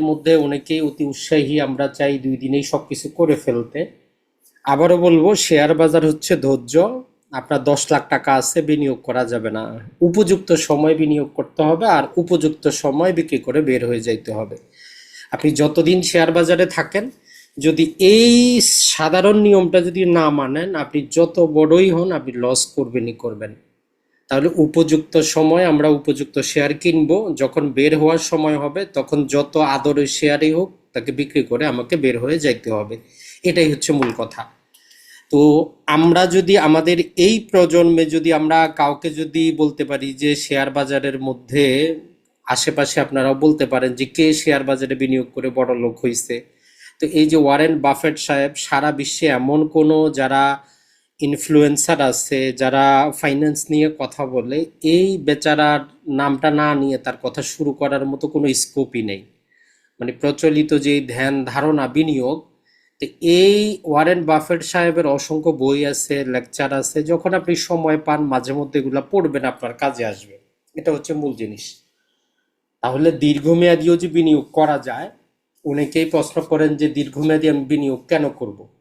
মধ্যে অনেকেই অতি উৎসাহী, আমরা চাই দুই দিনেই সবকিছু করে ফেলতে। আবারও বলব, শেয়ার বাজার হচ্ছে ধৈর্য। আপনার দশ লাখ টাকা আছে, বিনিয়োগ করা যাবে না। উপযুক্ত সময় বিনিয়োগ করতে হবে আর উপযুক্ত সময় বিক্রি করে বের হয়ে যাইতে হবে। আপনি যতদিন শেয়ার বাজারে থাকেন, যদি এই সাধারণ নিয়মটা যদি না মানেন, আপনি যত বড়ই হন, আপনি লস করবেনই করবেন। তাহলে উপযুক্ত সময় আমরা উপযুক্ত শেয়ার কিনবো। যখন বের হওয়ার সময় হবে, তখন যত আদরের শেয়ারই হোক, তাকে বিক্রি করে আমাকে বের হয়ে যাইতে হবে। এটাই হচ্ছে মূল কথা। তো আমরা যদি আমাদের এই প্রজন্মে যদি আমরা কাউকে যদি বলতে পারি যে শেয়ার বাজারের মধ্যে আশেপাশে আপনারাও বলতে পারেন যে কে শেয়ার বাজারে বিনিয়োগ করে বড় লোক হয়েছে তো এই যে ওয়ারেন বাফেট সাহেব, সারা বিশ্বে এমন কোনো যারা ইনফ্লুয়েন্সার আছে, যারা ফাইন্যান্স নিয়ে কথা বলে, এই বেচারার নামটা না নিয়ে তার কথা শুরু করার মতো কোনো স্কোপই নেই। মানে প্রচলিত যে ধ্যান ধারণা বিনিয়োগ, তো এই ওয়ারেন বাফেট সাহেবের অসংখ্য বই আছে, লেকচার আছে, যখন আপনি সময় পান, মাঝে মধ্যে এগুলো পড়বেন, আপনার কাজে আসবে। এটা হচ্ছে মূল জিনিস। তাহলে দীর্ঘমেয়াদীও যে বিনিয়োগ করা যায়, অনেকেই প্রশ্ন করেন যে দীর্ঘমেয়াদী আমি বিনিয়োগ কেন করব।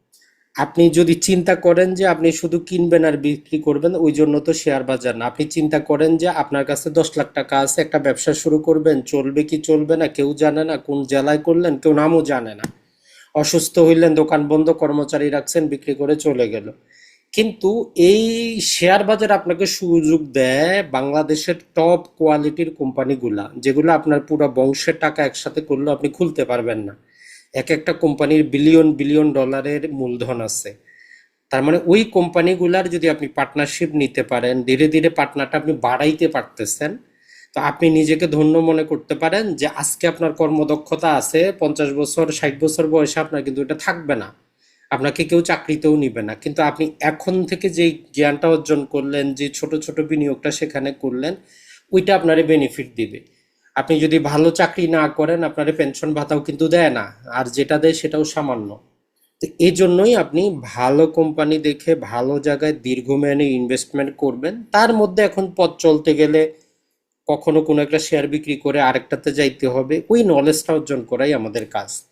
আপনি যদি চিন্তা করেন যে আপনি শুধু কিনবেন আর বিক্রি করবেন, ওই জন্য তো শেয়ার বাজার না। আপনি চিন্তা করেন যে আপনার কাছে দশ লাখ টাকা আছে, একটা ব্যবসা শুরু করবেন, চলবে কি চলবে না, কেউ জানে না, কোন জেলায় করলেন, কেউ নামও জানে না। অসুস্থ হইলেন, দোকান বন্ধ, কর্মচারী রাখছেন, বিক্রি করে চলে গেল। কিন্তু এই শেয়ার বাজার আপনাকে সুযোগ দেয় বাংলাদেশের টপ কোয়ালিটির কোম্পানিগুলা, যেগুলো আপনার পুরো বংশের টাকা একসাথে করলেও আপনি খুলতে পারবেন না। এক একটা কোম্পানির বিলিয়ন বিলিয়ন ডলারের মূলধন আছে। তার মানে ওই কোম্পানিগুলার যদি আপনি পার্টনারশিপ নিতে পারেন, ধীরে ধীরে পার্টনারটা আপনি বাড়াইতে পারতেছেন, তো আপনি নিজেকে ধন্য মনে করতে পারেন যে আজকে আপনার কর্মদক্ষতা আছে, পঞ্চাশ বছর, ষাট বছর বয়সে আপনার কিন্তু এটা থাকবে না। আপনাকে কেউ চাকরিতেও নিবে না। কিন্তু আপনি এখন থেকে যে জ্ঞানটা অর্জন করলেন, যে ছোট ছোট বিনিয়োগটা সেখানে করলেন, ওইটা আপনারে বেনিফিট দিবে। আপনি যদি ভালো চাকরি না করেন, আপনার পেনশন ভাতাও কিন্তু দেয় না। আর যেটা দেয় সেটাও সামান্য। তো এই জন্যই আপনি ভালো কোম্পানি দেখে ভালো জায়গায় দীর্ঘমেয়াদী ইনভেস্টমেন্ট করবেন। তার মধ্যে এখন পথ চলতে গেলে কখনো কোনো একটা শেয়ার বিক্রি করে আরেকটাতে যাইতে হবে। ওই নলেজটা অর্জন করাই আমাদের কাজ।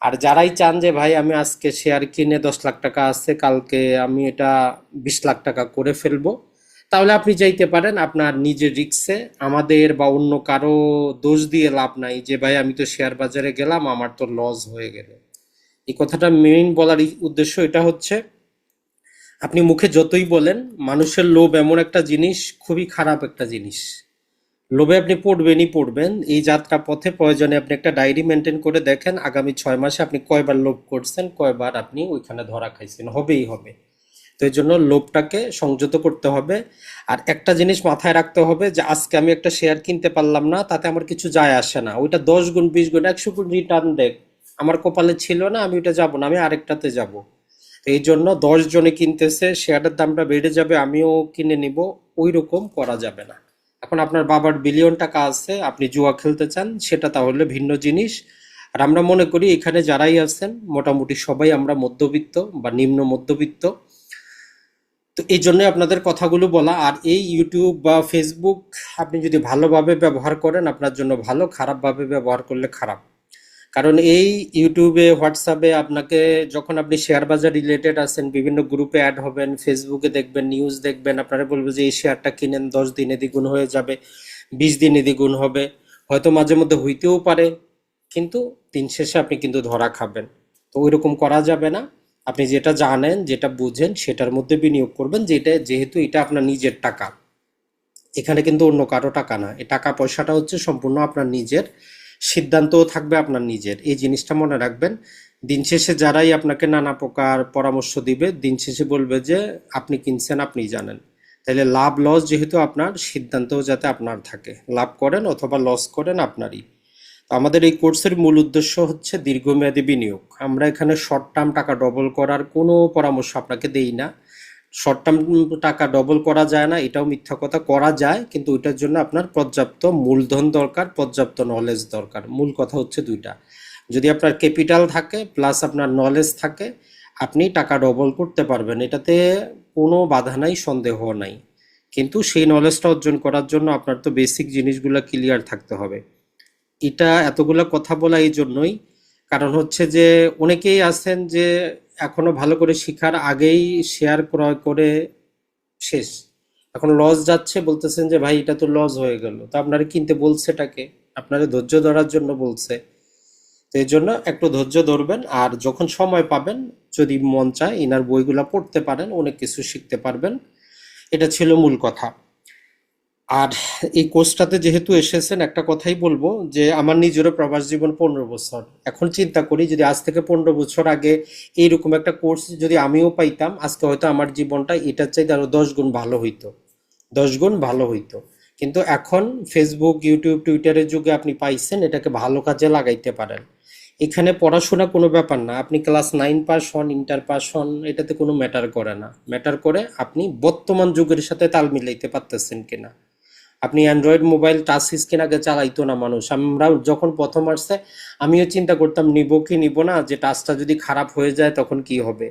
আর যারাই চান যে, ভাই, আমি আজকে শেয়ার কিনে দশ লাখ টাকা আছে, কালকে আমি এটা বিশ লাখ টাকা করে ফেলব। তাহলে আপনি যাইতে পারেন আপনার নিজের রিক্সে আমাদের বা অন্য কারও দোষ দিয়ে লাভ নাই যে, ভাই, আমি তো শেয়ার বাজারে গেলাম, আমার তো লস হয়ে গেল। এই কথাটা মেইন বলার উদ্দেশ্য এটা হচ্ছে, আপনি মুখে যতই বলেন, মানুষের লোভ এমন একটা জিনিস, খুবই খারাপ একটা জিনিস। লোভে আপনি পড়বেনই পড়বেন, এই যাত্রা পথে প্রয়োজনে আপনি একটা ডায়েরি মেনটেন করে দেখেন, আগামী ছয় মাসে আপনি কয়বার লোভ করছেন, কয়বার আপনি ওইখানে ধরা খাইছেন, হবেই হবে। তো এই জন্য লোভটাকে সংযত করতে হবে। আর একটা জিনিস মাথায় রাখতে হবে যে, আজকে আমি একটা শেয়ার কিনতে পারলাম না, তাতে আমার কিছু যায় আসে না। ওইটা দশ গুণ, বিশ গুণ, একশো গুণ রিটার্ন দেখ। আমার কপালে ছিল না, আমি ওইটা যাব না, আমি আরেকটাতে যাব। এই জন্য দশ জনে কিনতেছে শেয়ারের দামটা বেড়ে যাবে, আমিও কিনে নিব ওই রকম করা যাবে না। এখন আপনার বাবার বিলিয়ন টাকা আছে, আপনি জুয়া খেলতে চান, সেটা তাহলে ভিন্ন জিনিস। আর আমরা মনে করি এখানে যারাই আছেন, মোটামুটি সবাই আমরা মধ্যবিত্ত বা নিম্ন মধ্যবিত্ত তো এই জন্যই আপনাদের কথাগুলো বলা। আর এই ইউটিউব বা ফেসবুক আপনি যদি ভালোভাবে ব্যবহার করেন, আপনার জন্য ভালো, খারাপভাবে ব্যবহার করলে খারাপ। কারণ এই ইউটিউবে হোয়াটসঅ্যাপে আপনাকে যখন আপনি শেয়ার বাজার রিলেটেড আছেন, বিভিন্ন গ্রুপে অ্যাড হবেন ফেসবুকে দেখবেন নিউজ দেখবেন, আপনারা বলবে যে এই শেয়ারটা কিনেন, দশ দিনে দ্বিগুণ হয়ে যাবে, বিশ দিনে দ্বিগুণ হবে। হয়তো মাঝে মধ্যে হইতেও পারে, কিন্তু দিন শেষে আপনি কিন্তু ধরা খাবেন। তো ওই রকম করা যাবে না। আপনি যেটা জানেন, যেটা বুঝেন, সেটার মধ্যে বিনিয়োগ করবেন, যেটা যেহেতু এটা আপনার নিজের টাকা। এখানে কিন্তু অন্য কারও টাকা না। এই টাকা পয়সাটা হচ্ছে সম্পূর্ণ আপনার নিজের, সিদ্ধান্তও থাকবে আপনার নিজের। এই জিনিসটা মনে রাখবেন। দিন শেষে যারাই আপনাকে নানা প্রকার পরামর্শ দিবে, দিন শেষে বলবে যে, আপনি কিনছেন আপনি জানেন। তাহলে লাভ লস যেহেতু আপনার, সিদ্ধান্তও যাতে আপনার থাকে। লাভ করেন অথবা লস করেন আপনারই। আমাদের এই কোর্সের মূল উদ্দেশ্য হচ্ছে দীর্ঘমেয়াদী বিনিয়োগ। আমরা এখানে শর্ট টার্ম টাকা ডবল করার কোনো পরামর্শ আপনাকে দেই না। শর্ট টার্ম টাকা ডবল করা যায় না, এটাও মিথ্যা কথা। করা যায়, কিন্তু ওইটার জন্য আপনার পর্যাপ্ত মূলধন দরকার, পর্যাপ্ত নলেজ দরকার। মূল কথা হচ্ছে দুইটা। যদি আপনার ক্যাপিটাল থাকে প্লাস আপনার নলেজ থাকে, আপনি টাকা ডবল করতে পারবেন। এটাতে কোনো বাধা নাই, সন্দেহ নাই। কিন্তু সেই নলেজটা অর্জন করার জন্য আপনার তো বেসিক জিনিসগুলো ক্লিয়ার থাকতে হবে। এটা এতগুলা কথা বলা এই জন্যই। কারণ হচ্ছে যে অনেকেই আছেন যে এখনও ভালো করে শিখার আগেই শেয়ার ক্রয় করে শেষ। এখন লস যাচ্ছে, বলতেছেন যে, ভাই, এটা তো লস হয়ে গেল। তো আপনারা কিনতে বলছে এটাকে আপনারা ধৈর্য ধরার জন্য বলছে। তো এই জন্য একটু ধৈর্য ধরবেন আর যখন সময় পাবেন, যদি মন চায়, ইনার বইগুলো পড়তে পারেন, অনেক কিছু শিখতে পারবেন। এটা ছিল মূল কথা। আর এই কোর্সটাতে যেহেতু এসেছেন, একটা কথাই বলব যে আমার নিজেরও প্রবাস জীবন পনেরো বছর। এখন চিন্তা করি যদি আজ থেকে পনেরো বছর আগে এইরকম একটা কোর্স যদি আমিও পাইতাম, আজকে হয়তো আমার জীবনটা এটার চাইতে আরও দশ গুণ ভালো হইতো। দশ গুণ ভালো হইতো। কিন্তু এখন ফেসবুক ইউটিউব টুইটারের যুগে আপনি পাইছেন, এটাকে ভালো কাজে লাগাইতে পারেন। এখানে পড়াশোনা কোনো ব্যাপার না। আপনি ক্লাস নাইন পাস হন, ইন্টার পাস হন, এটাতে কোনো ম্যাটার করে না। ম্যাটার করে আপনি বর্তমান যুগের সাথে তাল মিলাইতে পারতেছেন কিনা। আপনি অ্যান্ড্রয়েড মোবাইল টাচ স্ক্রিন আগে চালাইতো না মানুষ। আমরা যখন প্রথম আসছে, আমিও চিন্তা করতাম, নিব কি নিব না? যে টাচটা যদি খারাপ হয়ে যায়, তখন কি হবে?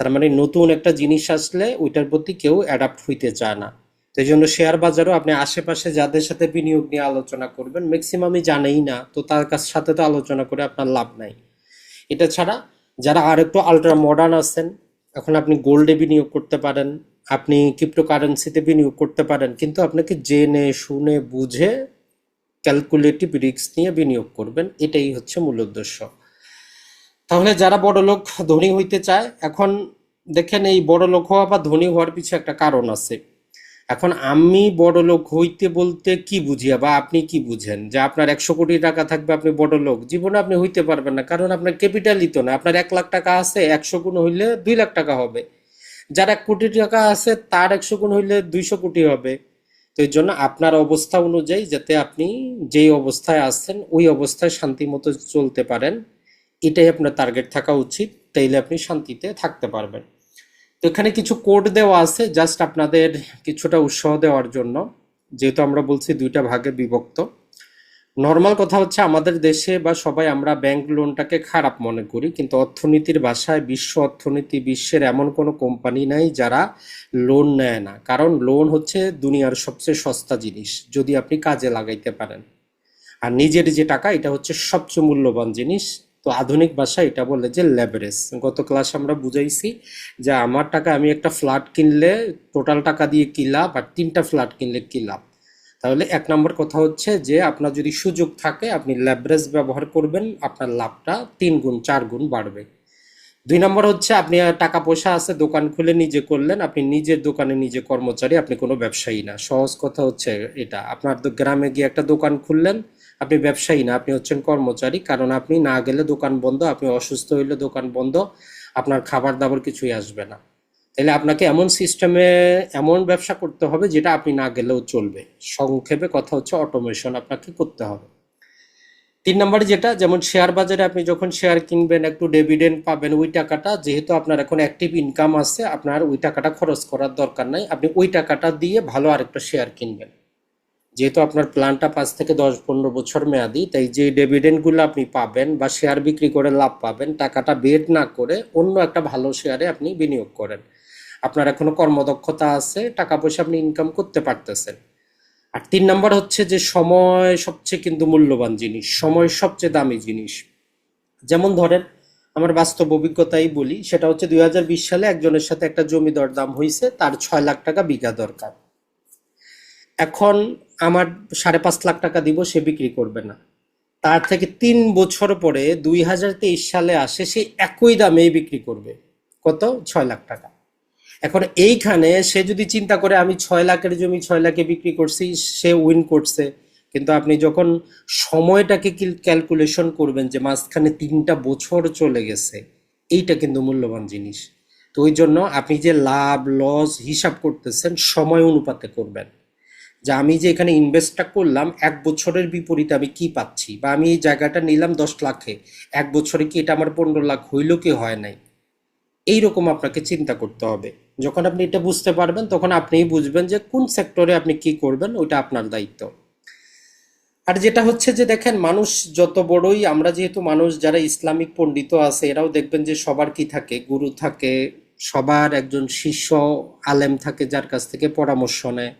তার মানে নতুন একটা জিনিস আসলে ওইটার প্রতি কেউ অ্যাডাপ্ট হইতে চায় না। তো এই জন্য শেয়ার বাজারও আপনি আশেপাশে যাদের সাথে বিনিয়োগ নিয়ে আলোচনা করবেন ম্যাক্সিমামই জানেই না, তো তার কাছ সাথে তো আলোচনা করে আপনার লাভ নাই। এটা ছাড়া যারা আর একটু আলট্রা মডার্ন আছেন এখন আপনি গোল্ডে বিনিয়োগ করতে পারেন, আপনি ক্রিপ্টোকারেন্সিতে বিনিয়োগ করতে পারেন, কিন্তু আপনাকে জেনে, শুনে, বুঝে ক্যালকুলেটিভ রিস্ক নিয়ে বিনিয়োগ করবেন, এটাই হচ্ছে মূল উদ্দেশ্য। তাহলে যারা বড় লোক ধনী হইতে চায়, এখন দেখেন এই বড় লোক হওয়া বা ধনী হওয়ার পিছনে একটা কারণ আছে। এখন আমি বড় লোক হইতে বলতে কি বুঝিয়া বা আপনি কি বুঝেন? যে আপনার একশো কোটি টাকা থাকবে, আপনি বড় লোক জীবনে আপনি হইতে পারবেন না। কারণ আপনার ক্যাপিটালই তো না। আপনার এক লাখ টাকা আছে, একশো গুণ হইলে দুই লাখ টাকা হবে। যার এক কোটি টাকা আছে, তার একশো গুণ হইলে দুইশো কোটি হবে। তো এই জন্য আপনার অবস্থা অনুযায়ী যাতে আপনি যেই অবস্থায় আছেন, ওই অবস্থায় শান্তি মতো চলতে পারেন, এটাই আপনার টার্গেট থাকা উচিত। তাইলে আপনি শান্তিতে থাকতে পারবেন। এখানে কিছু কোড দেওয়া আছে জাস্ট আপনাদের কিছুটা উৎসাহ দেওয়ার জন্য। যেহেতু আমরা বলছি দুইটা ভাগে বিভক্ত। নর্মাল কথা হচ্ছে আমাদের দেশে বা সবাই আমরা ব্যাংক লোনটাকে খারাপ মনে করি, কিন্তু অর্থনীতির ভাষায় বিশ্ব অর্থনীতি বিশ্বের এমন কোনো কোম্পানি নাই যারা লোন নেয় না। কারণ লোন হচ্ছে দুনিয়ার সবচেয়ে সস্তা জিনিস, যদি আপনি কাজে লাগাইতে পারেন। আর নিজের যে টাকা, এটা হচ্ছে সবচেয়ে মূল্যবান জিনিস। তো আধুনিক ভাষায় এটা বলে যে লেভারেজ গত ক্লাস আমরা বুঝাইছি যে আমার টাকা আমি একটা ফ্ল্যাট কিনলে টোটাল টাকা দিয়ে কি লাভ আর তিনটা ফ্ল্যাট কিনলে কি লাভ? তাহলে এক নম্বর কথা হচ্ছে যে আপনার যদি সুযোগ থাকে আপনি লেভারেজ ব্যবহার করবেন, আপনার লাভটা তিন গুণ, চার গুণ বাড়বে। দুই নম্বর হচ্ছে আপনি টাকা পয়সা আছে, দোকান খুলে নিজে করলেন, আপনি নিজের দোকানে নিজে কর্মচারী, আপনি কোনো ব্যবসায়ী না। সহজ কথা হচ্ছে এটা। আপনার তো গ্রামে গিয়ে একটা দোকান খুললেন আপনি ব্যবসায়ী না, আপনি হচ্ছেন কর্মচারী, কারণ আপনি না গেলে দোকান বন্ধ, আপনি অসুস্থ হইলে দোকান বন্ধ, আপনার খাবার দাবার কিছুই আসবে না। তাহলে আপনাকে এমন সিস্টেমে এমন ব্যবসা করতে হবে যেটা আপনি না গেলেও চলবে। সংক্ষেপে কথা হচ্ছে অটোমেশন আপনাকে করতে হবে। তিন নম্বরে যেটা, যেমন শেয়ার বাজারে আপনি যখন শেয়ার কিনবেন, একটু ডিভিডেন্ড পাবেন ওই টাকাটা, যেহেতু আপনার এখন অ্যাক্টিভ ইনকাম আছে, আপনার ওই টাকাটা খরচ করার দরকার নাই, আপনি ওই টাকাটা দিয়ে ভালো আরেকটা শেয়ার কিনবেন। যেহেতু আপনার প্ল্যানটা পাঁচ থেকে দশ, পনেরো বছর মেয়াদি, তাই যে ডেভিডেন্টগুলো আপনি পাবেন বা শেয়ার বিক্রি করে লাভ পাবেন, টাকাটা বের না করে অন্য একটা ভালো শেয়ারে আপনি বিনিয়োগ করেন। আপনার এখনও কর্মদক্ষতা আছে, টাকা পয়সা আপনি ইনকাম করতে পারতেছেন। আর তিন নাম্বার হচ্ছে যে সময় সবচেয়ে কিন্তু মূল্যবান জিনিস, সময় সবচেয়ে দামি জিনিস। যেমন ধরেন, আমার বাস্তব অভিজ্ঞতাই বলি, সেটা হচ্ছে দুই হাজার বিশ সালে একজনের সাথে একটা জমি দর দাম হয়েছে তার ছয় লাখ টাকা বিঘা দরকার। এখন আমার সাড়ে পাঁচ লাখ টাকা দিব, সে বিক্রি করবে না। তার থেকে তিন বছর পরে দুই হাজার তেইশ সালে আসে, সে একই দামেই বিক্রি করবে। কত? ছয় লাখ টাকা। এখন এইখানে সে যদি চিন্তা করে, আমি ছয় লাখের জমি ছয় লাখে বিক্রি করছি, সে উইন করছে। কিন্তু আপনি যখন সময়টাকে ক্যালকুলেশন করবেন যে মাঝখানে তিনটা বছর চলে গেছে, এইটা কিন্তু মূল্যবান জিনিস। তো ওই জন্য আপনি যে লাভ লস হিসাব করতেছেন, সময় অনুপাতে করবেন। যে আমি যে এখানে ইনভেস্টটা করলাম, এক বছরের বিপরীতে আমি কি পাচ্ছি? বা আমি এই জায়গাটা নিলাম দশ লাখে, এক বছরে কি এটা আমার পনেরো লাখ হইল কি হয় নাই? এই রকম আপনাকে চিন্তা করতে হবে। যখন আপনি এটা বুঝতে পারবেন, তখন আপনিই বুঝবেন যে কোন সেক্টরে আপনি কি করবেন, ওইটা আপনার দায়িত্ব। আর যেটা হচ্ছে যে দেখেন, মানুষ যত বড়ই, আমরা যেহেতু মানুষ, যারা ইসলামিক পণ্ডিত আছে, এরাও দেখবেন যে সবার কি থাকে? গুরু থাকে, সবার একজন শিষ্য, আলেম থাকে যার কাছ থেকে পরামর্শ নেয়।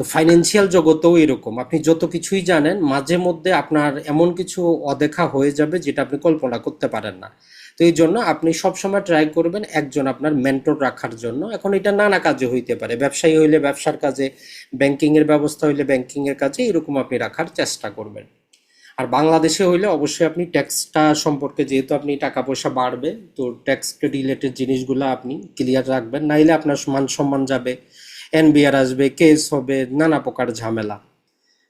তো ফাইন্যান্সিয়াল জগতেও এরকম। আপনি যত কিছুই জানেন, মাঝে মধ্যে আপনার এমন কিছু অদেখা হয়ে যাবে যেটা আপনি কল্পনা করতে পারেন না। তো এই জন্য আপনি সবসময় ট্রাই করবেন একজন আপনার মেন্টর রাখার জন্য। এখন এটা নানা কাজে হইতে পারে। ব্যবসায়ী হইলে ব্যবসার কাজে ব্যাংকিং এর ব্যবস্থা হইলে ব্যাংকিং এর কাজে এরকম আপনি রাখার চেষ্টা করবেন। আর বাংলাদেশে হইলে অবশ্যই আপনি ট্যাক্সটা সম্পর্কে যেহেতু আপনি টাকা পয়সা বাড়বে, তো ট্যাক্স রিলেটেড জিনিসগুলো আপনি ক্লিয়ার রাখবেন। নাইলে আপনার মান সম্মান যাবে। এনবিআর আসবে, কেস হবে, নানা প্রকার ঝামেলা।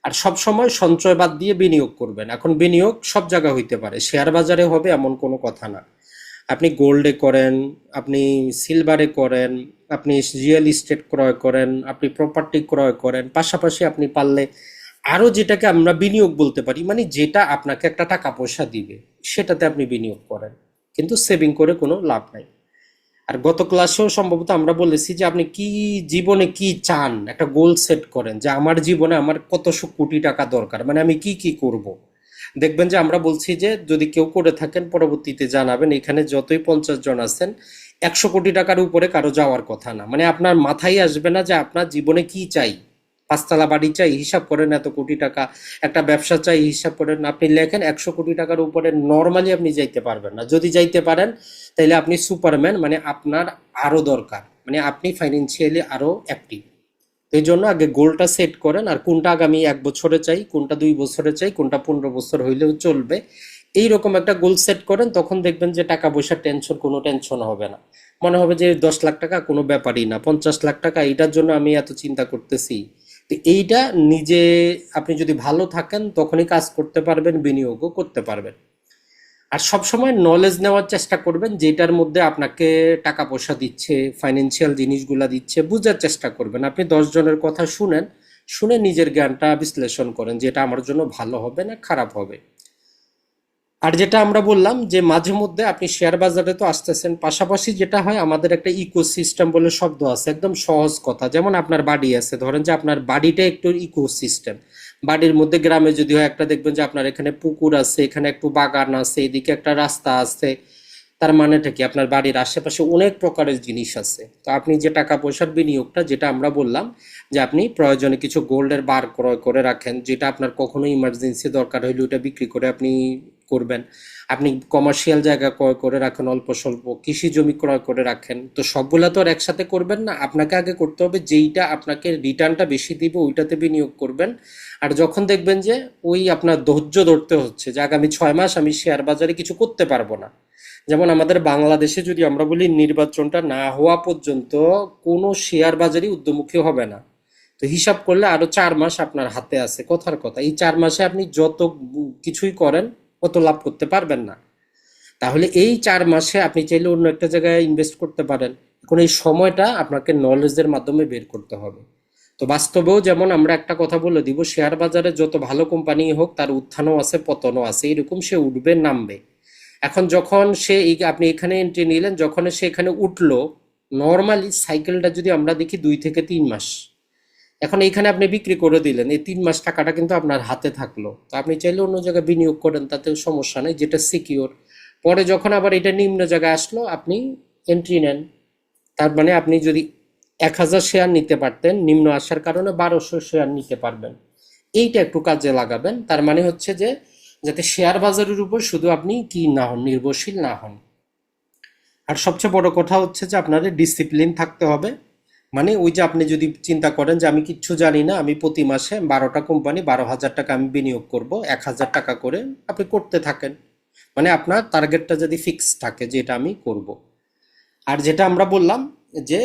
আর সব সময় সঞ্চয় বাদ দিয়ে বিনিয়োগ করবেন। এখন বিনিয়োগ সব জায়গা হইতে পারে, শেয়ার বাজারে হবে এমন কোনো কথা না। আপনি গোল্ডে করেন, আপনি সিলভারে করেন, আপনি রিয়েল ইস্টেট ক্রয় করেন, আপনি প্রপার্টি ক্রয় করেন, পাশাপাশি আপনি পারলে আরও যেটাকে আমরা বিনিয়োগ বলতে পারি মানে যেটা আপনাকে একটা টাকা পয়সা দিবে, সেটাতে আপনি বিনিয়োগ করেন। কিন্তু সেভিং করে কোনো লাভ নাই। আর গত ক্লাসেও সম্ভবত আমরা বলেছি যে আপনি কি জীবনে কি চান? একটা গোল সেট করেন যে আমার জীবনে আমার কতশো কোটি টাকা দরকার মানে আমি কি কি করব। দেখবেন যে আমরা বলছি যে যদি কেউ করে থাকেন, পরবর্তীতে জানাবেন এখানে যতই পঞ্চাশ জন আছেন, একশো কোটি টাকার উপরে কারও যাওয়ার কথা না। মানে আপনার মাথায় আসবে না যে আপনার জীবনে কি চাই। পাঁচতলা বাড়ি চাই, হিসাব করেন এত কোটি টাকা। একটা ব্যবসা চাই, হিসাব করেন আপনি লেখেন একশো কোটি টাকার উপরে নর্মালি আপনি যাইতে পারবেন না। যদি যাইতে পারেন তাহলে আপনি সুপারম্যান মানে আপনার আরও দরকার। মানে আপনি ফাইন্যান্সিয়ালি আরও অ্যাক্টিভ এই জন্য আগে গোলটা সেট করেন, আর কোনটা আগামী এক বছরে চাই, কোনটা দুই বছরে চাই, কোনটা পনেরো বছর হইলেও চলবে। এইরকম একটা গোল সেট করেন, তখন দেখবেন যে টাকা পয়সার টেনশন কোনো টেনশন হবে না। মনে হবে যে দশ লাখ টাকা কোনো ব্যাপারই না, পঞ্চাশ লাখ টাকা এটার জন্য আমি এত চিন্তা করতেছি। তো এইটা নিজে আপনি যদি ভালো থাকেন, তখনই কাজ করতে পারবেন, বিনিয়োগও করতে পারবেন। আর সবসময় নলেজ নেওয়ার চেষ্টা করবেন, যেটার মধ্যে আপনাকে টাকা পয়সা দিচ্ছে ফাইন্যান্সিয়াল জিনিসগুলো দিচ্ছে, বুঝার চেষ্টা করবেন। আপনি জনের কথা শুনেন, শুনে নিজের জ্ঞানটা বিশ্লেষণ করেন যেটা আমার জন্য ভালো হবে না খারাপ হবে। আর যেটা আমরা বললাম যে মাঝে মধ্যে আপনি শেয়ার বাজারে তো আসতেছেন, পাশাপাশি যেটা হয় আমাদের একটা ইকোসিস্টেম বলে শব্দ আছে, একদম সহজ কথা। যেমন আপনার বাড়ি আছে, ধরেন যে আপনার বাড়িটা একটু ইকোসিস্টেম বাড়ির মধ্যে গ্রামে যদি হয় একটা দেখবেন যে আপনার এখানে পুকুর আছে, এখানে একটু বাগান আছে, এদিকে একটা রাস্তা আছে। তার মানেটা কি? আপনার বাড়ির আশেপাশে অনেক প্রকারের জিনিস আছে। তো আপনি যে টাকা পয়সার বিনিয়োগটা যেটা আমরা বললাম যে আপনি প্রয়োজনে কিছু গোল্ডের বার ক্রয় করে রাখেন, যেটা আপনার কখনো ইমার্জেন্সি দরকার হইলে ওটা বিক্রি করে আপনি করবেন। আপনি কমার্শিয়াল জায়গা ক্রয় করে রাখেন, অল্প স্বল্প কৃষি জমি ক্রয় করে রাখেন। তো সবগুলা তো আর একসাথে করবেন না। আপনাকে আগে করতে হবে যেইটা আপনাকে রিটার্নটা বেশি দিবে ওইটাতে বিনিয়োগ করবেন। আর যখন দেখবেন যে ওই আপনার ধৈর্য ধরতে হচ্ছে যে আগামী ছয় মাস আমি শেয়ার বাজারে কিছু করতে পারব না। যেমন আমাদের বাংলাদেশে যদি আমরা বলি নির্বাচনটা না হওয়া পর্যন্ত কোনো শেয়ার বাজারই উদ্যমুখী হবে না। তো হিসাব করলে আরও চার মাস আপনার হাতে আছে। কথার কথা, এই চার মাসে আপনি যত কিছুই করেন অত লাভ করতে পারবেন না। তাহলে এই চার মাসে আপনি চাইলে অন্য একটা জায়গায় ইনভেস্ট করতে পারেন। এখন এই সময়টা আপনাকে নলেজের মাধ্যমে বের করতে হবে। তো বাস্তবেও যেমন আমরা একটা কথা বলে দিব শেয়ার বাজারে যত ভালো কোম্পানি হোক, তার উত্থানও আছে, পতনও আছে, এরকম সে উঠবে, নামবে। এখন যখন সে আপনি এখানে এন্ট্রি নিলেন, যখন সে এখানে উঠল নর্মালি সাইকেলটা যদি আমরা দেখি দুই থেকে তিন মাস। এখন এইখানে আপনি বিক্রি করে দিলেন, এই তিন মাস টাকাটা কিন্তু আপনার হাতে থাকল। তো আপনি চাইলে অন্য জায়গায় বিনিয়োগ করেন, তাতেও সমস্যা নেই, যেটা সিকিওর পরে যখন আবার এটা নিম্ন জায়গায় আসলো, আপনি এন্ট্রি নেন। তার মানে আপনি যদি এক হাজার শেয়ার নিতে পারতেন, নিম্ন আসার কারণে বারোশো শেয়ার নিতে পারবেন। এইটা একটু কাজে লাগাবেন, তার মানে হচ্ছে যে, যাতে শেয়ার বাজারের উপর শুধু আপনি কি না হন, নির্ভরশীল না হন। আর সবচেয়ে বড় কথা হচ্ছে যে, আপনাদের ডিসিপ্লিন থাকতে হবে। মানে ওই যে আপনি যদি চিন্তা করেন যে আমি কিচ্ছু জানি না, আমি প্রতি মাসে বারোটা কোম্পানি বারো হাজার টাকা আমি বিনিয়োগ করব, এক হাজার টাকা করে আপনি করতে থাকেন। মানে আপনার টার্গেটটা যদি ফিক্স থাকে যে এটা আমি করব। আর যেটা আমরা বললাম যে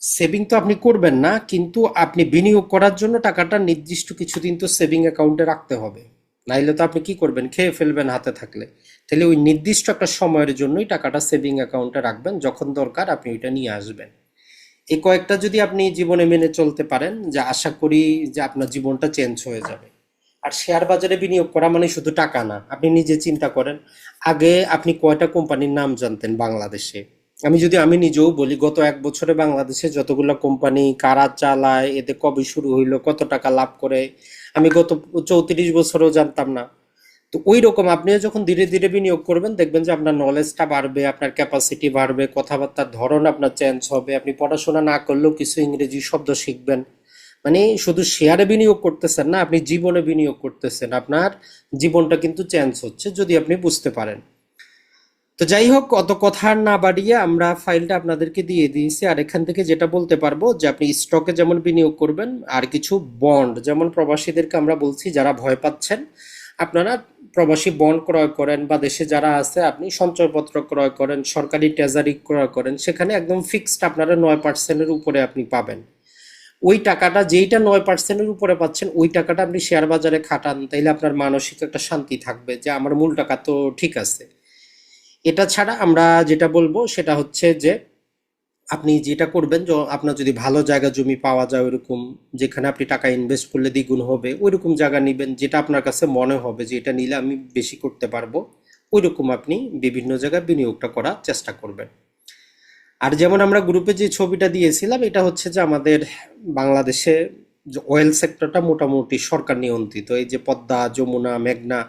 সেভিং তো আপনি করবেন না, কিন্তু আপনি বিনিয়োগ করার জন্য টাকাটা নির্দিষ্ট কিছুদিন তো সেভিং অ্যাকাউন্টে রাখতে হবে। নাইলে তো আপনি কি করবেন? খেয়ে ফেলবেন হাতে থাকলে। তাহলে ওই নির্দিষ্ট একটা সময়ের জন্যই টাকাটা সেভিং অ্যাকাউন্টে রাখবেন, যখন দরকার আপনি ওইটা নিয়ে আসবেন। এই কয়েকটা যদি আপনি জীবনে মেনে চলতে পারেন, যে আশা করি যে আপনার জীবনটা চেঞ্জ হয়ে যাবে। আর শেয়ার বাজারে বিনিয়োগ করা মানে শুধু টাকা না, আপনি নিজে চিন্তা করেন। আগে আপনি কয়টা কোম্পানির নাম জানতেন বাংলাদেশে? আমি যদি, আমি নিজেও বলি, গত এক বছরে বাংলাদেশে যতগুলো কোম্পানি কারা চালায়, এতে কবে শুরু হইল, কত টাকা লাভ করে, আমি গত চৌত্রিশ বছরেও জানতাম না। তো ওই রকম আপনিও যখন ধীরে ধীরে বিনিয়োগ করবেন, দেখবেন যে আপনার নলেজটা বাড়বে, আপনার ক্যাপাসিটি বাড়বে, কথাবার্তার ধরন আপনার চেঞ্জ হবে, আপনি পড়াশোনা না করলেও কিছু ইংরেজি শব্দ শিখবেন। মানে শুধু শেয়ারে বিনিয়োগ করতেছেন না, আপনি জীবনে বিনিয়োগ করতেছেন, আপনার জীবনটা কিন্তু চেঞ্জ হচ্ছে যদি আপনি বুঝতে পারেন। তো যাই হোক, অত কথা না বাড়িয়ে আমরা ফাইলটা আপনাদেরকে দিয়ে দিয়েছি, আর এখান থেকে যেটা বলতে পারব যে আপনি স্টকে যেমন বিনিয়োগ করবেন, আর কিছু বন্ড যেমন প্রবাসীদেরকে আমরা বলছি যারা ভয় পাচ্ছেন, আপনারা প্রবাসী বন্ড ক্রয় করেন বা দেশে যারা আছে, আপনি সঞ্চয়পত্র ক্রয় করেন, সরকারি ট্রেজারি ক্রয় করেন, সেখানে একদম ফিক্সড আপনারা নয় পার্সেন্টের উপরে আপনি পাবেন। ওই টাকাটা যেইটা নয় পার্সেন্টের উপরে পাচ্ছেন, ওই টাকাটা আপনি শেয়ার বাজারে খাটান, তাইলে আপনার মানসিক একটা শান্তি থাকবে যে আমার মূল টাকা তো ঠিক আছে। এটা ছাড়া আমরা যেটা বলব, সেটা হচ্ছে যে আপনি যেটা করবেন আপনার যদি ভালো জায়গা জমি পাওয়া যায় ওইরকম, যেখানে আপনি টাকা ইনভেস্ট করলে দ্বিগুণ হবে, ওইরকম জায়গা নেবেন যেটা আপনার কাছে মনে হবে যে এটা নিলে আমি বেশি করতে পারব, ওইরকম আপনি বিভিন্ন জায়গায় বিনিয়োগটা করার চেষ্টা করবেন। আর যেমন আমরা গ্রুপে যে ছবিটা দিয়েছিলাম, এটা হচ্ছে যে আমাদের বাংলাদেশে যে অয়েল সেক্টরটা মোটামুটি সরকার নিয়ন্ত্রিত, এই যে পদ্মা, যমুনা, মেঘনা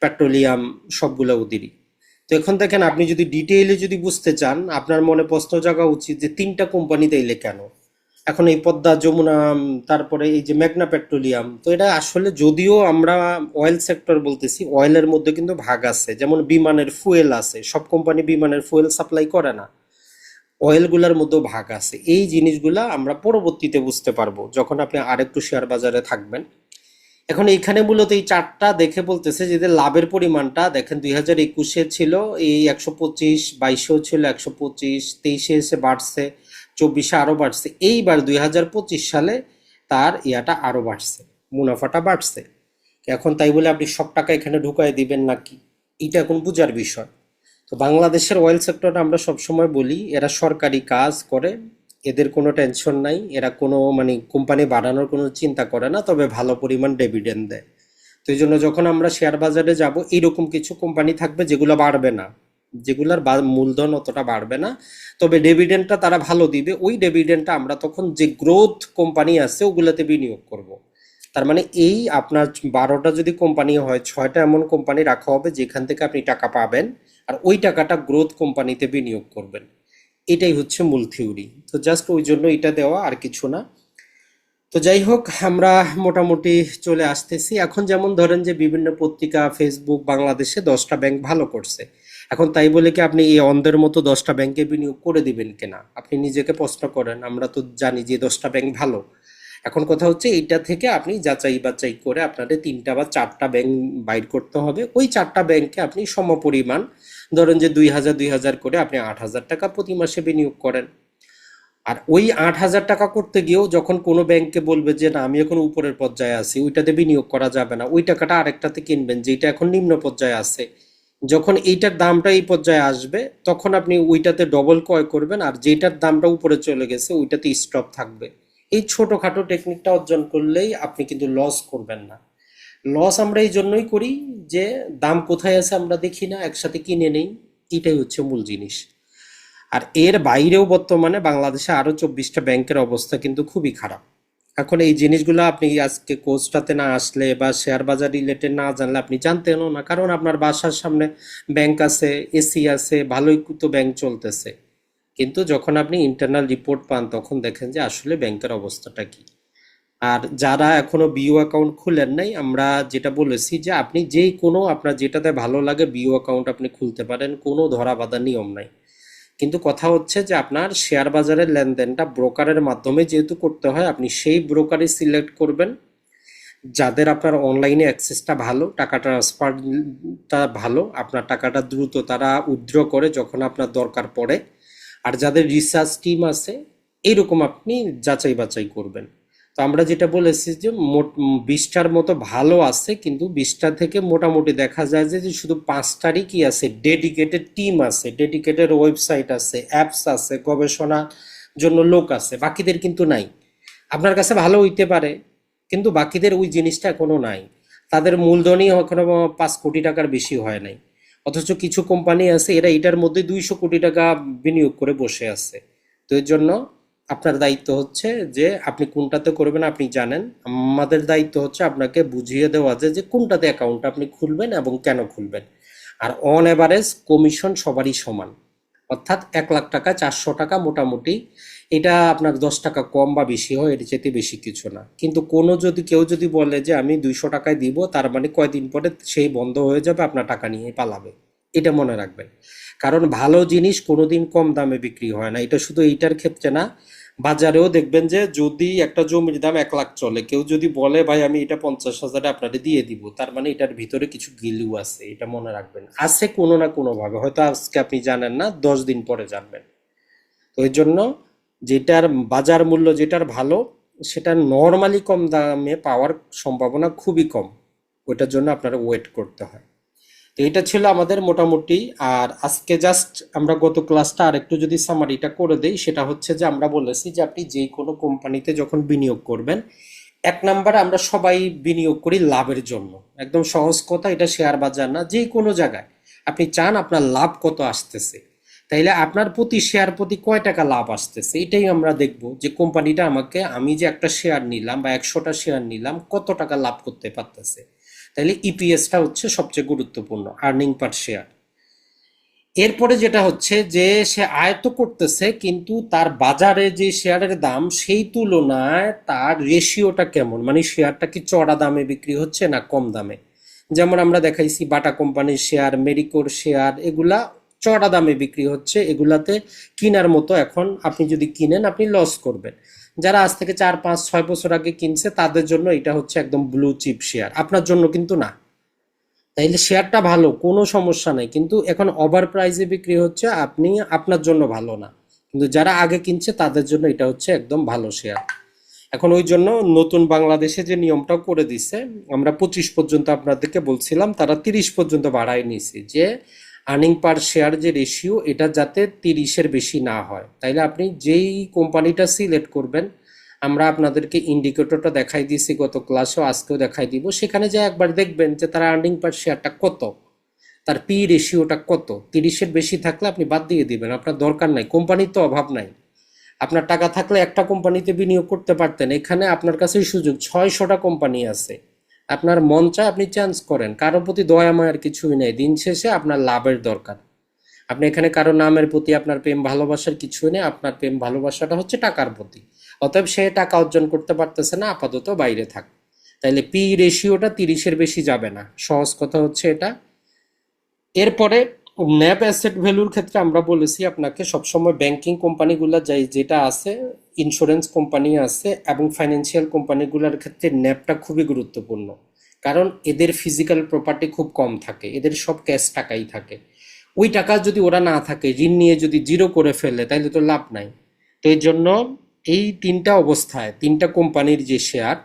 পেট্রোলিয়াম সবগুলো ওদেরই তো এখন দেখেন, আপনি যদি ডিটেইলে যদি বুঝতে চান, আপনার মনে প্রশ্ন জাগা উচিত যে তিনটা কোম্পানি তাইলে কেন? এখন এই পদ্মা, যমুনা তারপরে এই যে মেঘনা পেট্রোলিয়াম, তো এটা আসলে যদিও আমরা অয়েল সেক্টর বলতেছি অয়েলের মধ্যে কিন্তু ভাগ আছে। যেমন বিমানের ফুয়েল আছে, সব কোম্পানি বিমানের ফুয়েল সাপ্লাই করে না। অয়েলগুলোর মধ্যেও ভাগ আছে। এই জিনিসগুলা আমরা পরবর্তীতে বুঝতে পারব, যখন আপনি আরেকটু শেয়ার বাজারে থাকবেন। এখন এইখানে মূলত এই চারটা দেখে বলতেছে যে লাভের পরিমাণটা, দেখেন দুই হাজার একুশে ছিল, এই একশো পঁচিশ, বাইশেও ছিল, একশো পঁচিশ, তেইশে এসে বাড়ছে, চব্বিশে আরও বাড়ছে। এইবার দুই হাজার পঁচিশ সালে তার ইয়াটা আরও বাড়ছে, মুনাফাটা বাড়ছে। এখন তাই বলে আপনি সব টাকা এখানে ঢুকাই দিবেন নাকি? এটা এখন বোঝার বিষয়। তো বাংলাদেশের অয়েল সেক্টরটা আমরা সবসময় বলি, এরা সরকারি কাজ করে এদের কোনো টেনশন নাই, এরা কোনো মানে কোম্পানি বাড়ানোর কোনো চিন্তা করে না, তবে ভালো পরিমাণ ডিভিডেন্ড দেয়। তো এই জন্য যখন আমরা শেয়ার বাজারে যাব, এইরকম কিছু কোম্পানি থাকবে যেগুলো বাড়বে না। যেগুলোর মূলধন অতটা বাড়বে না, তবে ডিভিডেন্ডটা তারা ভালো দিবে। ওই ডিভিডেন্ডটা আমরা তখন যে গ্রোথ কোম্পানি আছে, ওগুলোতে বিনিয়োগ করব। তার মানে এই আপনার বারোটা যদি কোম্পানি হয়, ছয়টা এমন কোম্পানি রাখা হবে, যেখান থেকে আপনি টাকা পাবেন, আর ওই টাকাটা গ্রোথ কোম্পানিতে বিনিয়োগ করবেন। এটাই হচ্ছে মূল থিওরি। তো জাস্ট ওই জন্য এটা দেওয়া, আর কিছু না। তো যাই হোক, আমরা মোটামুটি চলে আসতেছি। এখন যেমন ধরেন যে বিভিন্ন পত্রিকা ফেসবুক বাংলাদেশে দশটা ব্যাংক ভালো করছে। এখন তাই বলে কি আপনি এই অন্ধের মতো দশটা ব্যাংকে বিনিয়োগ করে দিবেন কিনা? আপনি নিজেকে প্রশ্ন করেন, আমরা তো জানি যে দশটা ব্যাংক ভালো। এখন কথা হচ্ছে এইটা থেকে আপনি যাচাই বাচাই করে আপনাদের তিনটা বা চারটা ব্যাংক বাইর করতে হবে। ওই চারটা ব্যাংকে আপনি সমপরিমাণ ধরেন যে দুই হাজার দুই হাজার করে আপনি আট হাজার টাকা প্রতি মাসে বিনিয়োগ করেন। আর ওই আট হাজার টাকা করতে গিয়েও যখন কোনো ব্যাংকে বলবে যে, না, আমি এখন উপরের পর্যায়ে আছি, ওইটাতে বিনিয়োগ করা যাবে না। ওই টাকাটা আরেকটাতে কিনবেন যেটা এখন নিম্ন পর্যায়ে আছে। যখন এইটার দামটা এই পর্যায়ে আসবে, তখন আপনি ওইটাতে ডবল ক্রয় করবেন, আর যেটার দামটা উপরে চলে গেছে, ওইটাতে স্টপ থাকবে। এই ছোটখাটো টেকনিকটা অর্জন করলেই আপনি কিন্তু লস করবেন না। লস আমরা এই জন্যই করি যে দাম কোথায় আছে আমরা দেখি না, একসাথে কিনে নেই, এটাই হচ্ছে মূল জিনিস। আর এর বাইরেও বর্তমানে বাংলাদেশে আরও চব্বিশটা ব্যাংকের অবস্থা কিন্তু খুবই খারাপ। এখন এই জিনিসগুলো আপনি আজকে কোর্সটাতে না আসলে বা শেয়ার বাজার রিলেটেড না জানলে আপনি জানতেনও না, কারণ আপনার বাসার সামনে ব্যাংক আছে এসি আছে, ভালোই তো ব্যাংক চলতেছে। কিন্তু যখন আপনি ইন্টারনাল রিপোর্ট পান, তখন দেখেন যে আসলে ব্যাংকের অবস্থাটা কি। আর যারা এখনও বিও অ্যাকাউন্ট খুলেন নাই, আমরা যেটা বলেছি যে আপনি যেই কোনো আপনার যেটাতে ভালো লাগে বিও অ্যাকাউন্ট আপনি খুলতে পারেন, কোনো ধরা বাঁধা নিয়ম নাই। কিন্তু কথা হচ্ছে যে আপনার শেয়ার বাজারের লেনদেনটা ব্রোকারের মাধ্যমে যেহেতু করতে হয়, আপনি সেই ব্রোকারই সিলেক্ট করবেন। যাদের আপনার অনলাইনে অ্যাক্সেসটা ভালো, টাকা ট্রান্সফারটা ভালো, আপনার টাকাটা দ্রুত তারা উইথড্র করে যখন আপনার দরকার পড়ে। আর যাদের রিসার্চ টিম আছে এইরকম আপনি যাচাই বাছাই করবেন। তো আমরা যেটা বলেছি যে মোট বিশটার মতো ভালো আছে, কিন্তু বিশটা থেকে মোটামুটি দেখা যায় যে যে শুধু পাঁচটারই কি আছে ডেডিকেটেড টিম আছে ডেডিকেটেড ওয়েবসাইট আছে অ্যাপস আছে, গবেষণার জন্য লোক আছে, বাকিদের কিন্তু নাই। আপনার কাছে ভালো হইতে পারে, কিন্তু বাকিদের ওই জিনিসটা এখনও নাই। তাদের মূলধনই এখনও পাঁচ কোটি টাকার বেশি হয় নাই। অথচ কিছু কোম্পানি আছে, এরা এটার মধ্যে দুইশো কোটি টাকা বিনিয়োগ করে বসে আছে। তো এর জন্য আপনার দায়িত্ব হচ্ছে যে আপনি কোনটাতে করবেন আপনি জানেন। আমাদের দায়িত্ব হচ্ছে আপনাকে বুঝিয়ে দেওয়া যে যে কোনটাতে অ্যাকাউন্ট আপনি খুলবেন এবং কেন খুলবেন। আর অন এভারেজ কমিশন সবারই সমান। অর্থাৎ এক লাখ টাকা, চারশো টাকা মোটামুটি। এটা আপনার দশ টাকা কম বা বেশি হয়, এর চেয়ে বেশি কিছু না। কিন্তু কোনো যদি, কেউ যদি বলে যে, আমি দুইশো টাকায় দিব তার মানে কয়দিন পরে সেই বন্ধ হয়ে যাবে, আপনার টাকা নিয়ে পালাবে। এটা মনে রাখবেন। কারণ ভালো জিনিস কোনোদিন কম দামে বিক্রি হয় না। এটা শুধু এইটার ক্ষেত্রে না, বাজারেও দেখবেন যে যদি একটা জমির দাম এক লাখ চলে, কেউ যদি বলে, ভাই, আমি এটা পঞ্চাশ হাজারে আপনাকে দিয়ে দিব। তার মানে এটার ভিতরে কিছু গিলু আছে, এটা মনে রাখবেন। আছে কোনো না কোনো ভাবে হয়তো আজকে আপনি জানেন না, দশ দিন পরে জানবেন। তো এই জন্য যেটার বাজার মূল্য যেটার ভালো, সেটা নর্মালি কম দামে পাওয়ার সম্ভাবনা খুবই কম। ওইটার জন্য আপনারা ওয়েট করতে হয়। তো এটা ছিল আমাদের মোটামুটি। আর আজকে জাস্ট আমরা গত ক্লাসটা আরেকটু যদি সামারিটা করে দেই, সেটা হচ্ছে যে আমরা বলেছি যে আপনি যে কোনো কোম্পানিতে যখন বিনিয়োগ করবেন, এক নাম্বারে আমরা সবাই বিনিয়োগ করি লাভের জন্য। একদম সহজ কথা, এটা শেয়ার বাজার না, যে কোনো জায়গায়। আপনি চান আপনার লাভ কত আসতেছে। তাইলে আপনার প্রতি শেয়ার প্রতি কয় টাকা লাভ আসতেছে, এটাই আমরা দেখব যে কোম্পানিটা আমাকে আমি যে একটা শেয়ার নিলাম বা একশোটা শেয়ার নিলাম, কত টাকা লাভ করতে পারতেছে। তাইলে ইপিএসটা হচ্ছে সবচেয়ে গুরুত্বপূর্ণ আর্নিং পার শেয়ার এরপরে যেটা হচ্ছে যে সে আয়ত করতেছে, কিন্তু তার বাজারে যে শেয়ারের দাম, সেই তুলনায় তার রেশিওটা কেমন? মানে শেয়ারটা কি চড়া দামে বিক্রি হচ্ছে না কম দামে? যেমন আমরা দেখাইছি বাটা কোম্পানির শেয়ার মেরিকোর শেয়ার এগুলা চড়া দামে বিক্রি হচ্ছে এগুলাতে কিনার মতো এখন আপনি যদি কিনেন, আপনি লস করবেন। যারা আজ থেকে চার, পাঁচ, ছয় বছর আগে কিনছে, তাদের জন্য এটা হচ্ছে একদম ব্লু চিপ শেয়ার আপনার জন্য কিন্তু না। তাইলে শেয়ারটা ভালো, কোনো সমস্যা নাই। কিন্তু এখন ওভার প্রাইসে বিক্রি হচ্ছে, আপনি, আপনার জন্য ভালো না। কিন্তু যারা আগে কিনছে, তাদের জন্য এটা হচ্ছে একদম ভালো শেয়ার এখন ওই জন্য নতুন বাংলাদেশে যে নিয়মটা করে দিছে, আমরা পঁচিশ পর্যন্ত আপনাদেরকে বলছিলাম, তারা তিরিশ পর্যন্ত বাড়ায় নিছে যে আর্নিং পার শেয়ার যে রেশিও এটা যাতে তিরিশের বেশি না হয়। তাইলে আপনি যেই কোম্পানিটা সিলেক্ট করবেন, আমরা আপনাদেরকে ইন্ডিকেটরটা দেখাই দিয়েছি, গত ক্লাসেও আজকেও দেখাই দিব। সেখানে যে একবার দেখবেন যে তার আর্নিং পার শেয়ারটা কত, তার পি রেশিওটা কত, তিরিশের বেশি থাকলে আপনি বাদ দিয়ে দিবেন, আপনার দরকার নাই, কোম্পানির তো অভাব নাই। আপনার টাকা থাকলে একটা কোম্পানিতে বিনিয়োগ করতে পারতেন, এখানে আপনার কাছে সুযোগ, ছয়শটা কোম্পানি আছে। আপনার মন চায় আপনি চেঞ্জ করেন। কারোর প্রতি দয়া, মায়ার কিছুই নেই। দিন শেষে আপনার লাভের দরকার। আপনি এখানে কারও নামের প্রতি আপনার প্রেম, ভালোবাসার কিছুই নেই। আপনার প্রেম, ভালোবাসাটা হচ্ছে টাকার প্রতি। অতএব সে টাকা অর্জন করতে পারতেছে না, আপাতত বাইরে থাক। তাইলে পি রেশিওটা তিরিশের বেশি যাবে না। সহজ কথা হচ্ছে এটা। এরপরে ন্যাব অ্যাসেট ভ্যালুর ক্ষেত্রে আমরা বলেছি আপনাকে সবসময় ব্যাংকিং কোম্পানিগুলো যাই যেটা আছে ইন্স্যুরেন্স কোম্পানি আছে এবং ফাইন্যান্সিয়াল কোম্পানিগুলোর ক্ষেত্রে ন্যাপটা খুবই গুরুত্বপূর্ণ। কারণ এদের ফিজিক্যাল প্রপার্টি খুব কম থাকে, এদের সব ক্যাশ টাকাই থাকে। ওই টাকা যদি ওরা না থাকে, ঋণ নিয়ে যদি জিরো করে ফেলে তাহলে তো লাভ নাই। তো এই জন্য এই তিনটা অবস্থায়, তিনটা কোম্পানির যে শেয়ার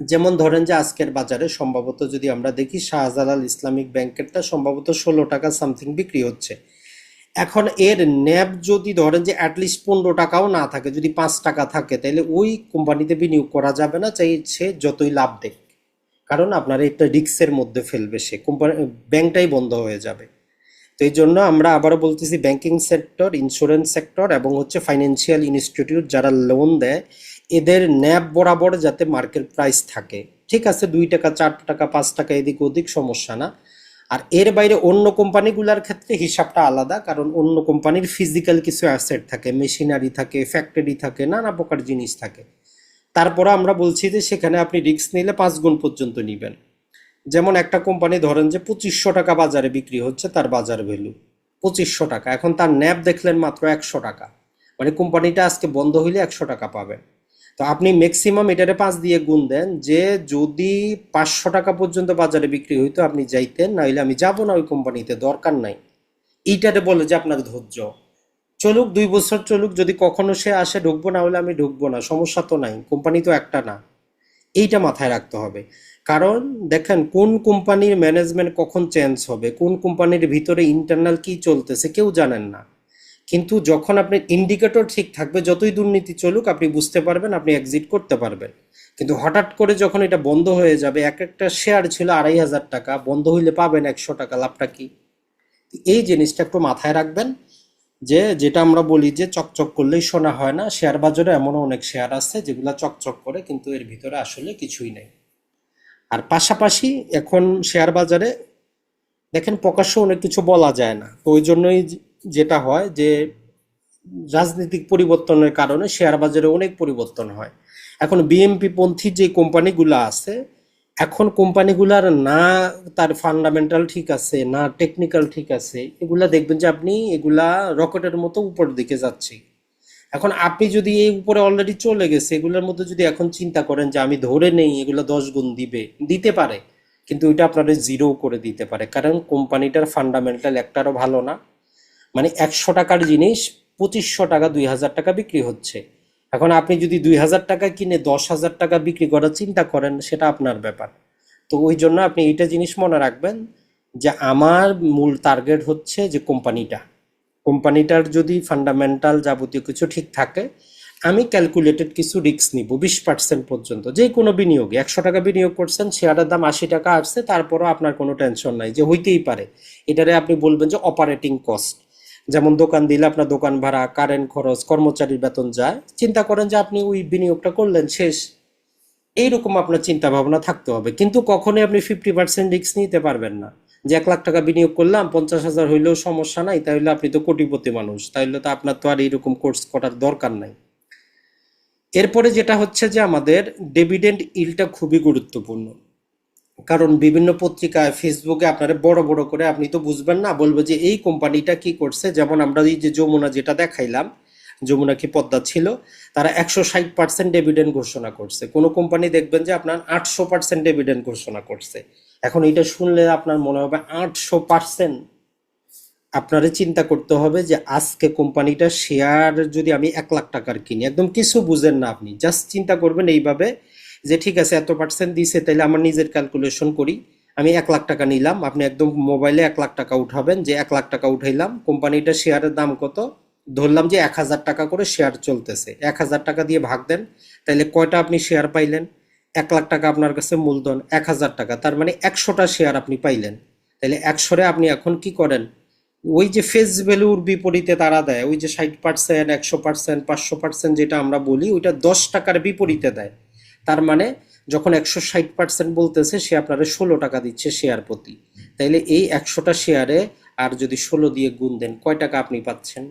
যেমন ধরেন যে আজকের বাজারে সম্ভবত যদি আমরা দেখি, শাহজালাল ইসলামিক ব্যাংকেরটা সম্ভবত ষোলো টাকা সামথিং বিক্রি হচ্ছে। এখন এর ন্যাব যদি ধরেন যে অ্যাটলিস্ট পনেরো টাকাও না থাকে, যদি পাঁচ টাকা থাকে তাহলে ওই কোম্পানিতে বিনিয়োগ করা যাবে না, চাই সে যতই লাভ দেখ কারণ আপনার এটা রিক্সের মধ্যে ফেলবে সে, কোম্পানি, ব্যাংকটাই বন্ধ হয়ে যাবে। তো এই জন্য আমরা আবারও বলতেছি ব্যাংকিং সেক্টর ইন্স্যুরেন্স সেক্টর এবং হচ্ছে ফাইন্যান্সিয়াল ইনস্টিটিউট যারা লোন দেয়, এদের ন্যাব বরাবর যাতে মার্কেট প্রাইস থাকে। ঠিক আছে, দুই টাকা, চার টাকা, পাঁচ টাকা এদিক ওদিক সমস্যা না। আর এর বাইরে অন্য কোম্পানিগুলোর ক্ষেত্রে হিসাবটা আলাদা, কারণ অন্য কোম্পানির ফিজিক্যাল কিছু অ্যাসেট থাকে মেশিনারি থাকে ফ্যাক্টরি থাকে, নানা প্রকার জিনিস থাকে। তারপরে আমরা বলছি যে সেখানে আপনি রিস্ক নিলে পাঁচ গুণ পর্যন্ত নিবেন। যেমন একটা কোম্পানি ধরেন যে পঁচিশশো টাকা বাজারে বিক্রি হচ্ছে, তার বাজার ভ্যালু পঁচিশশো টাকা। এখন তার ন্যাব দেখলেন মাত্র একশো টাকা। মানে কোম্পানিটা আজকে বন্ধ হইলে একশো টাকা পাবেন। তো আপনি ম্যাক্সিমাম এটারে পাঁচ দিয়ে গুণ দেন, যে যদি পাঁচশো টাকা পর্যন্ত বাজারে বিক্রি হইতো, আপনি যাইতেন, নাইলে আমি যাব না ওই কোম্পানিতে, দরকার নাই। এইটারে বলে যে আপনার ধৈর্য। চলুক, দুই বছর চলুক, যদি কখনো সে আসে, ঢুকবো, না হলে আমি ঢুকবো না, সমস্যা তো নাই, কোম্পানি তো একটা না। এইটা মাথায় রাখতে হবে। কারণ দেখেন, কোন কোম্পানির ম্যানেজমেন্ট কখন চেঞ্জ হবে, কোন কোম্পানির ভিতরে ইন্টারনাল কি চলতেছে, কেউ জানেন না। কিন্তু যখন আপনার ইন্ডিকেটর ঠিক থাকবে, যতই দুর্নীতি চলুক, আপনি বুঝতে পারবেন, আপনি এক্সিট করতে পারবেন। কিন্তু হঠাৎ করে যখন এটা বন্ধ হয়ে যাবে, এক একটা শেয়ার ছিল আড়াই হাজার টাকা, বন্ধ হইলে পাবেন একশো টাকা, লাভটা কি? এই জিনিসটা একটু মাথায় রাখবেন যে, যেটা আমরা বলি যে, চকচক করলেই শোনা হয় না। শেয়ার বাজারে এমনও অনেক শেয়ার আছে যেগুলা চকচক করে, কিন্তু এর ভিতরে আসলে কিছুই নেই। আর পাশাপাশি এখন শেয়ার বাজারে দেখেন প্রকাশ্য অনেক কিছু বলা যায় না। তো ওই জন্যই যেটা হয় যে রাজনৈতিক পরিবর্তনের কারণে শেয়ার বাজারে অনেক পরিবর্তন হয়। এখন বিএমপি পন্থী যে কোম্পানিগুলো আছে, এখন কোম্পানিগুলার না তার ফান্ডামেন্টাল ঠিক আছে, না টেকনিক্যাল ঠিক আছে, এগুলা দেখবেন যে আপনি এগুলা রকেটের মতো উপর দিকে যাচ্ছে। এখন আপনি যদি এই উপরে অলরেডি চলে গেছে, এগুলোর মধ্যে যদি এখন চিন্তা করেন যে আমি ধরে নেই এগুলো দশ গুণ দিবে, দিতে পারে। কিন্তু এটা আপনাদের জিরো করে দিতে পারে। কারণ কোম্পানিটার ফান্ডামেন্টাল একটারও ভালো না। মানে একশো টাকার জিনিস পঁচিশশো টাকা, দুই হাজার টাকা বিক্রি হচ্ছে। এখন আপনি যদি দুই হাজার টাকা কিনে দশ হাজার টাকা বিক্রি করার চিন্তা করেন, সেটা আপনার ব্যাপার। তো ওই জন্য আপনি এইটা জিনিস মনে রাখবেন যে আমার মূল টার্গেট হচ্ছে যে কোম্পানিটা। কোম্পানিটার যদি ফান্ডামেন্টাল যাবতীয় কিছু ঠিক থাকে, আমি ক্যালকুলেটেড কিছু রিস্ক নিব, বিশ পার্সেন্ট পর্যন্ত। যে কোনো বিনিয়োগে, একশো টাকা বিনিয়োগ করছেন, শেয়ারের দাম আশি টাকা আসছে, তারপরও আপনার কোনো টেনশন নাই, যে হইতেই পারে। এটারে আপনি বলবেন যে অপারেটিং কস্ট যেমন দোকান দিলে আপনার দোকান ভাড়া কারেন্ট খরচ, কর্মচারীর বেতন যায়, চিন্তা করেন যে আপনি ওই বিনিয়োগটা করলেন, শেষ। এইরকম আপনার চিন্তা ভাবনা থাকতে হবে। কিন্তু কখনোই আপনি ফিফটি পার্সেন্ট রিস্ক নিতে পারবেন না। যে এক লাখ টাকা বিনিয়োগ করলাম, পঞ্চাশ হাজার হইলেও সমস্যা নাই, তাহলে আপনি তো কোটিপতি মানুষ, তাহলে তো আপনার তো আর এইরকম কোর্স করার দরকার নাই। এরপরে যেটা হচ্ছে যে আমাদের ডেভিডেন্ড ইলটা খুবই গুরুত্বপূর্ণ। কারণ বিভিন্ন পত্রিকায় ফেসবুকে আপনারা বড় বড় করে আপনি তো বুঝবেন না, বলবে যে এই কোম্পানিটা কি করছে। যেমন আমরা এই যে যমুনা যেটা দেখাইলাম, যমুনা কি পদ্মা ছিল, তারা একশো ষাট পার্সেন্ট ডেভিডেন্ড ঘোষণা করছে। কোনো কোম্পানি দেখবেন যে আপনার আটশো পার্সেন্ট ডেভিডেন্ড ঘোষণা করছে। এখন এটা শুনলে আপনার মনে হবে আটশো পার্সেন্ট আপনারে চিন্তা করতে হবে যে আজকে কোম্পানিটা শেয়ার যদি আমি এক লাখ টাকার কিনি, একদম কিছু বুঝেন না আপনি জাস্ট চিন্তা করবেন এইভাবে যে ঠিক আছে, এত পার্সেন্ট দিছে তাহলে আমার নিজের ক্যালকুলেশন করি। আমি এক লাখ টাকা নিলাম, আপনি একদম মোবাইলে এক লাখ টাকা উঠাবেন, যে এক লাখ টাকা উঠাইলাম কোম্পানিটা শেয়ারের দাম কত? ধরলাম যে এক হাজার টাকা করে শেয়ার চলতেছে। এক হাজার টাকা দিয়ে ভাগ দেন তাহলে কয়টা আপনি শেয়ার পাইলেন? এক লাখ টাকা আপনার কাছে মূলধন, এক হাজার টাকা। তার মানে একশোটা শেয়ার আপনি পাইলেন। তাহলে একশোরে আপনি এখন কি করেন? ওই যে ফেস ভ্যালুর বিপরীতে তারা দেয়, ওই যে ষাট পার্সেন্ট একশো পার্সেন্ট পাঁচশো পার্সেন্ট যেটা আমরা বলি, ওইটা দশ টাকার বিপরীতে দেয়। তার মানে যখন একশো ষাট পার্সেন্ট বলতেছে, সে আপনারা ষোলো টাকা দিচ্ছে শেয়ার প্রতি। তাইলে এই একশোটা শেয়ারে আর যদি ষোলো দিয়ে গুণ দেন, কয় টাকা আপনি পাচ্ছেন?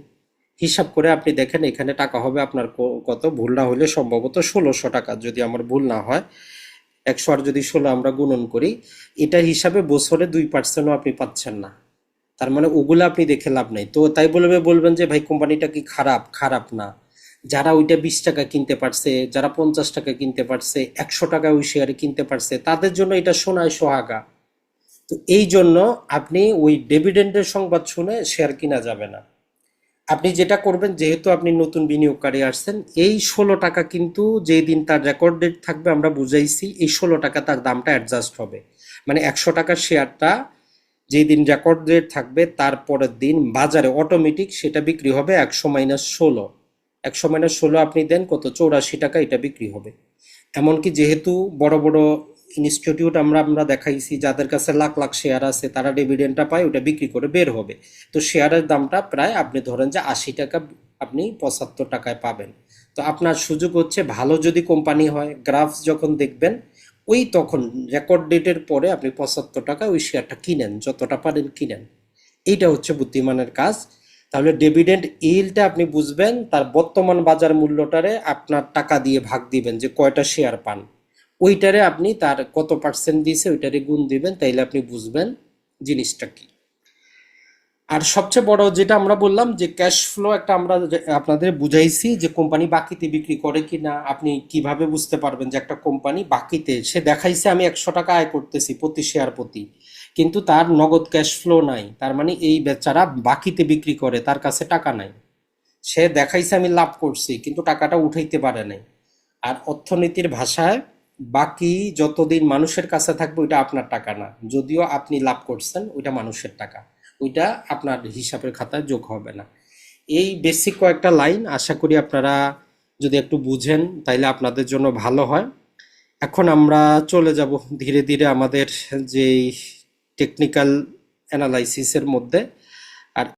হিসাব করে আপনি দেখেন, এখানে টাকা হবে আপনার কত? ভুল না হলে সম্ভবত ষোলোশো টাকা, যদি আমার ভুল না হয়। একশো আর যদি ষোলো আমরা গুণন করি এটা হিসাবে বছরে দুই পার্সেন্টও আপনি পাচ্ছেন না। তার মানে ওগুলো আপনি দেখে লাভ নাই। তো তাই বলবে, বলবেন যে, ভাই, কোম্পানিটা কি খারাপ? খারাপ না। যারা ওইটা বিশ টাকা কিনতে পারছে, যারা পঞ্চাশ টাকা কিনতে পারছে, একশো টাকা ওই শেয়ারে কিনতে পারছে, তাদের জন্য এটা সোনায় সোহাগা। তো এই জন্য আপনি ওই ডেভিডেন্ডের সংবাদ শুনে শেয়ার কিনা যাবে না। আপনি যেটা করবেন, যেহেতু আপনি নতুন বিনিয়োগকারী আসছেন, এই ষোলো টাকা কিন্তু যেই দিন তার রেকর্ড ডেট থাকবে, আমরা বুঝাইছি, এই ষোলো টাকা তার দামটা অ্যাডজাস্ট হবে। মানে একশো টাকার শেয়ারটা যেই দিন রেকর্ড ডেট থাকবে তারপরের দিন বাজারে অটোমেটিক সেটা বিক্রি হবে একশো মাইনাস ষোলো। একশো মাইনাস ষোলো আপনি দেন, কত? চৌরাশি টাকা এটা বিক্রি হবে। এমনকি যেহেতু বড় বড় ইনস্টিটিউট আমরা আমরা দেখাইছি, যাদের কাছে লাখ লাখ শেয়ার আছে, তারা ডিভিডেন্ডটা পায়, ওটা বিক্রি করে বের হবে। তো শেয়ারের দামটা প্রায় আপনি ধরেন যে আশি টাকা আপনি পঁচাত্তর টাকায় পাবেন। তো আপনার সুযোগ হচ্ছে ভালো যদি কোম্পানি হয় গ্রাফ যখন দেখবেন, ওই তখন রেকর্ড ডেটের পরে আপনি পঁচাত্তর টাকা ওই শেয়ারটা কিনেন, যতটা পারেন কিনেন। এইটা হচ্ছে বুদ্ধিমানের কাজ। তাহলে ডিভিডেন্ড ইলটা আপনি বুঝবেন, তার বর্তমান বাজার মূল্যটারে আপনার টাকা দিয়ে ভাগ দিবেন, যে কয়টা শেয়ার পান। ওইটারে আপনি তার কত পার্সেন্ট দিয়েছে ওইটারে গুণ দিবেন, তাইলে আপনি বুঝবেন জিনিসটা কি। আর সবচেয়ে বড় যেটা আমরা বললাম, যে ক্যাশ ফ্লো একটা আমরা আপনাদের বুঝাইছি, যে কোম্পানি বাকিতে বিক্রি করে কি না আপনি কীভাবে বুঝতে পারবেন যে একটা কোম্পানি বাকিতে, সে দেখাইছে আমি একশো টাকা আয় করতেছি প্রতি শেয়ার প্রতি। কিন্তু তার নগদ ক্যাশ ফ্লো নাই। তার মানে এই বেচারা বাকিতে বিক্রি করে, তার কাছে টাকা নাই। সে দেখাইছে, আমি লাভ করছি, কিন্তু টাকাটা উঠাইতে পারে নাই। আর অর্থনীতির ভাষায়, বাকি যতদিন মানুষের কাছে থাকবে, ওইটা আপনার টাকা না। যদিও আপনি লাভ করছেন, ওইটা মানুষের টাকা। ওইটা আপনার হিসাবের খাতায় যোগ হবে না। এই বেসিক কয়েকটা লাইন আশা করি আপনারা যদি একটু বুঝেন, তাইলে আপনাদের জন্য ভালো হয়। এখন আমরা চলে যাব ধীরে ধীরে আমাদের যেই টেকনিক্যাল অ্যানালাইসিসের মধ্যে